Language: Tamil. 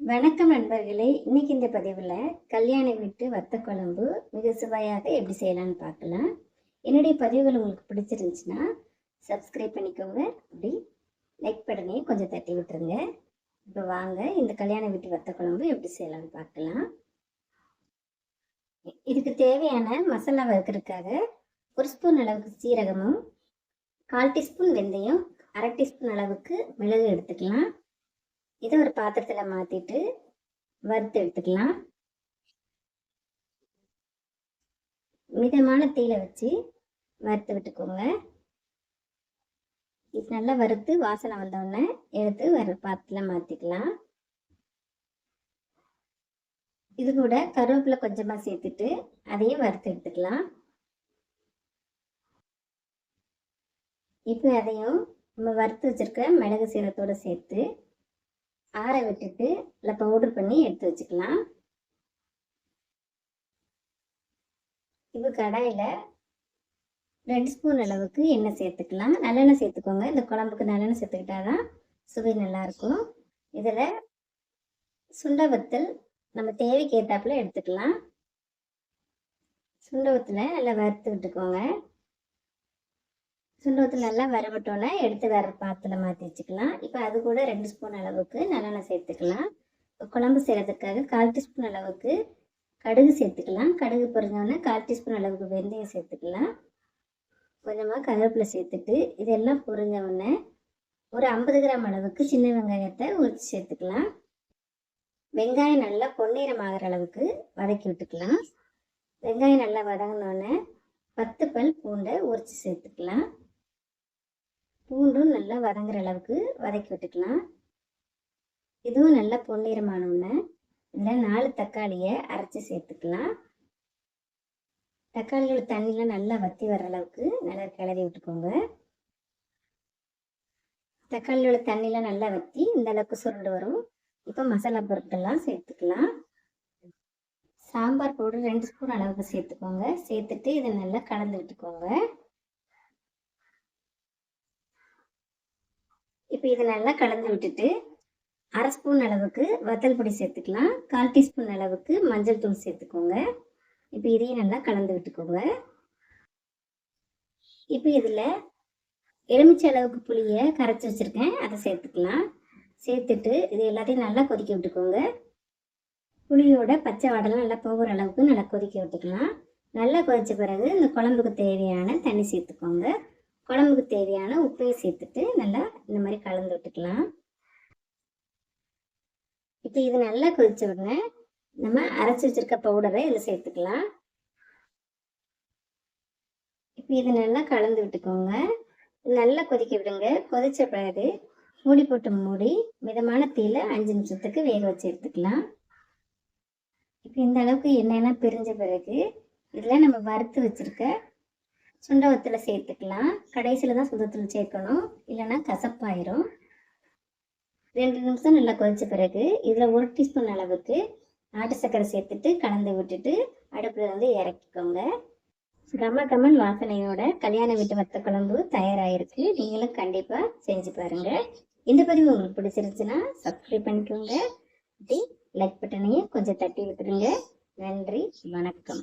வணக்கம் நண்பர்களே இன்னைக்கு இந்த பதிவில் கல்யாண வீட்டு வத்த குழம்பு மிக சுவையாக எப்படி செய்யலாம்னு பார்க்கலாம். என்னுடைய பதிவுகள் உங்களுக்கு பிடிச்சிருந்துச்சுன்னா சப்ஸ்கிரைப் பண்ணிக்கோங்க அப்படி லைக் பட்டனையும் கொஞ்சம் தட்டி விட்டுருங்க. இப்போ வாங்க இந்த கல்யாண வீட்டு வத்த குழம்பு எப்படி செய்யலாம்னு பார்க்கலாம். இதுக்கு தேவையான மசாலா வறுக்கிறதுக்காக ஒரு ஸ்பூன் அளவுக்கு சீரகமும் கால் டீஸ்பூன் வெந்தயம் அரை டீஸ்பூன் அளவுக்கு மிளகு எடுத்துக்கலாம். இதை ஒரு பாத்திரத்தில் மாற்றிட்டு வறுத்து எடுத்துக்கலாம். மிதமான தீயில வச்சு வறுத்து விட்டுக்கோங்க. இது நல்லா வறுத்து வாசனை வந்தோடனே எடுத்து வர பாத்திரத்தில் மாற்றிக்கலாம் இது கூட கருவேப்பிலை கொஞ்சமாக சேர்த்துட்டு அதையும் வறுத்து எடுத்துக்கலாம். இப்போ அதையும் நம்ம வறுத்து வச்சிருக்க மிளகு சீரத்தோட சேர்த்து ஆற விட்டுட்டு இல்லை பவுடர் பண்ணி எடுத்து வச்சுக்கலாம். இப்போ கடாயில் ரெண்டு ஸ்பூன் அளவுக்கு எண்ணெய் சேர்த்துக்கலாம். நல்லெண்ணெய் சேர்த்துக்கோங்க. இந்த குழம்புக்கு நல்லெண்ணெய் சேர்த்துக்கிட்டா தான் சுவை நல்லாயிருக்கும். இதில் சுண்ட வத்தல் நம்ம தேவைக்கு ஏற்றாப்புல எடுத்துக்கலாம். சுண்ட வத்தலை நல்லா வறுத்து விட்டுக்கோங்க. சுண்டவத்தில் நல்லா வரவிட்டோன்னே எடுத்து வர பாத்தில் மாற்றி வச்சுக்கலாம். இப்போ அது கூட ரெண்டு ஸ்பூன் அளவுக்கு நல்லெண்ணெய் சேர்த்துக்கலாம். குழம்பு செய்கிறதுக்காக கால் டீஸ்பூன் அளவுக்கு கடுகு சேர்த்துக்கலாம். கடுகு பொறிஞ்சோடனே கால் டீஸ்பூன் அளவுக்கு வெந்தயம் சேர்த்துக்கலாம். கொஞ்சமாக கருவேப்பிலை சேர்த்துட்டு இதெல்லாம் பொரிஞ்ச உடனே ஒரு ஐம்பது கிராம் அளவுக்கு சின்ன வெங்காயத்தை உரித்து சேர்த்துக்கலாம். வெங்காயம் நல்லா பொன்னிறம் ஆகிற அளவுக்கு வதக்கி விட்டுக்கலாம். வெங்காயம் நல்லா வதங்கினோடனே பத்து பல் பூண்டை உரித்து சேர்த்துக்கலாம். பூண்டும் நல்லா வதங்குற அளவுக்கு வதக்கி விட்டுக்கலாம். இதுவும் நல்லா பொன்னிறமானோன்னு இதில் நாலு தக்காளியை அரைச்சி சேர்த்துக்கலாம். தக்காளியோட தண்ணியெலாம் நல்லா வற்றி வர அளவுக்கு நல்லா கிளறி விட்டுக்கோங்க. தக்காளியோட தண்ணியெலாம் நல்லா வற்றி இந்த அளவுக்கு சுருண்டு வரும். இப்போ மசாலா பொருட்கள்லாம் சேர்த்துக்கலாம். சாம்பார் பவுடர் ரெண்டு ஸ்பூன் அளவுக்கு சேர்த்துக்கோங்க. சேர்த்துட்டு இதை நல்லா கலந்து விட்டுக்கோங்க. இப்போ இதை நல்லா கலந்து விட்டுட்டு அரை ஸ்பூன் அளவுக்கு வத்தல் பொடி சேர்த்துக்கலாம். கால் டீஸ்பூன் அளவுக்கு மஞ்சள் தூள் சேர்த்துக்கோங்க. இப்போ இதையும் நல்லா கலந்து விட்டுக்கோங்க. இப்போ இதில் எலுமிச்சை அளவுக்கு புளியை கரைச்சி வச்சுருக்கேன். அதை சேர்த்துக்கலாம். சேர்த்துட்டு இது எல்லாத்தையும் நல்லா கொதிக்க விட்டுக்கோங்க. புளியோட பச்சை வடலாம் நல்லா போகிற அளவுக்கு நல்லா கொதிக்க விட்டுக்கலாம். நல்லா கொதித்த பிறகு இந்த குழம்புக்கு தேவையான தண்ணி சேர்த்துக்கோங்க. குழம்புக்கு தேவையான உப்பையும் சேர்த்துட்டு நல்லா இந்த மாதிரி கலந்து விட்டுக்கலாம். இப்போ இது நல்லா கொதிச்ச உடனே நம்ம அரைச்சி வச்சிருக்க பவுடரை இதில் சேர்த்துக்கலாம். இப்போ இது நல்லா கலந்து விட்டுக்கோங்க. நல்லா கொதிக்க விடுங்க. கொதிச்ச பிறகு மூடி போட்டு மூடி மிதமான தீயில அஞ்சு நிமிஷத்துக்கு வேக வச்சு எடுத்துக்கலாம். இப்போ இந்த அளவுக்கு எண்ணெயெல்லாம் பிரிஞ்ச பிறகு இதில் நம்ம வறுத்து வச்சுருக்க சுண்டவத்தில் சேர்த்துக்கலாம். கடைசியில் தான் சுதத்தில் சேர்க்கணும். இல்லைன்னா கசப்பாயிரும். ரெண்டு நிமிஷம் நல்லா கொதித்த பிறகு இதில் ஒரு டீஸ்பூன் அளவுக்கு நாட்டு சர்க்கரை சேர்த்துட்டு கலந்து விட்டுட்டு அடுப்பில் வந்து இறக்கிக்கோங்க. கம கமன் வாசனையோட கல்யாண வீட்டு வத்த குழம்பு தயாராகிருக்கு நீங்களும் கண்டிப்பாக செஞ்சு பாருங்கள் இந்த பதிவு உங்களுக்கு பிடிச்சிருச்சுன்னா சப்ஸ்கிரைப் பண்ணிக்கோங்க. லைக் பட்டனையும் கொஞ்சம் தட்டி விட்டுருங்க. நன்றி வணக்கம்.